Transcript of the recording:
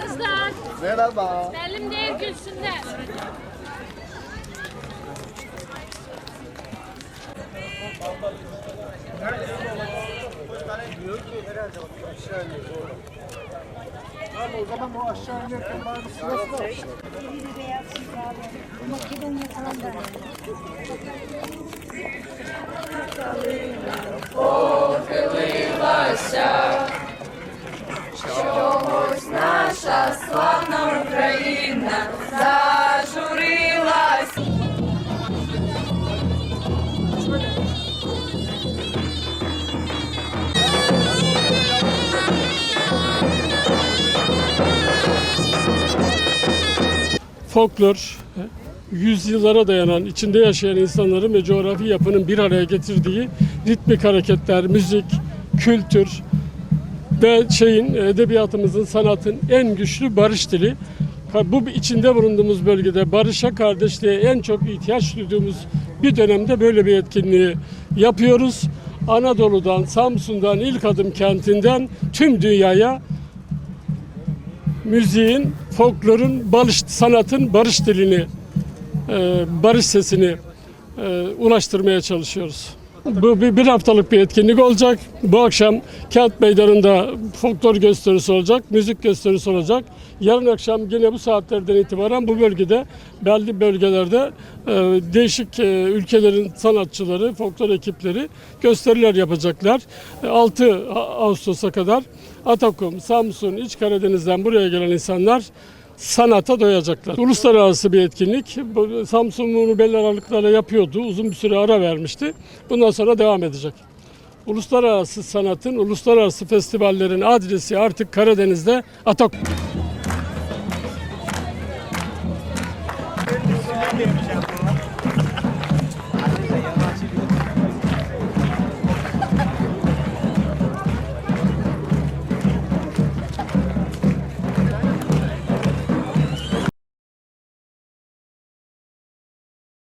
Kızlar, Merhaba. benim değil gülsünler. diyor ki herhalde bak aşağı iniyor doğru. Abi o zaman o aşağı inerken bari sırası da olsun. Bir beyaz çizgi abi. Makineden yakalan da. Похилилася, чогось наша славна Україна. Folklor yüzyıllara dayanan, içinde yaşayan insanların ve coğrafi yapının bir araya getirdiği ritmik hareketler, müzik, kültür ve şeyin edebiyatımızın, sanatın en güçlü barış dili. Bu içinde bulunduğumuz bölgede barışa, kardeşliğe en çok ihtiyaç duyduğumuz bir dönemde böyle bir etkinliği yapıyoruz. Anadolu'dan, Samsun'dan, ilk adım kentinden tüm dünyaya müziğin, folklorun, barış, sanatın barış dilini, e, barış sesini e, ulaştırmaya çalışıyoruz. Bu bir, haftalık bir etkinlik olacak. Bu akşam kent meydanında folklor gösterisi olacak, müzik gösterisi olacak. Yarın akşam yine bu saatlerden itibaren bu bölgede belli bölgelerde e, değişik ülkelerin sanatçıları, folklor ekipleri gösteriler yapacaklar. E, 6 Ağustos'a kadar Atakum, Samsun, İç Karadeniz'den buraya gelen insanlar sanata doyacaklar. Uluslararası bir etkinlik. Samsun bunu belli aralıklarla yapıyordu. Uzun bir süre ara vermişti. Bundan sonra devam edecek. Uluslararası sanatın, uluslararası festivallerin adresi artık Karadeniz'de Atakum.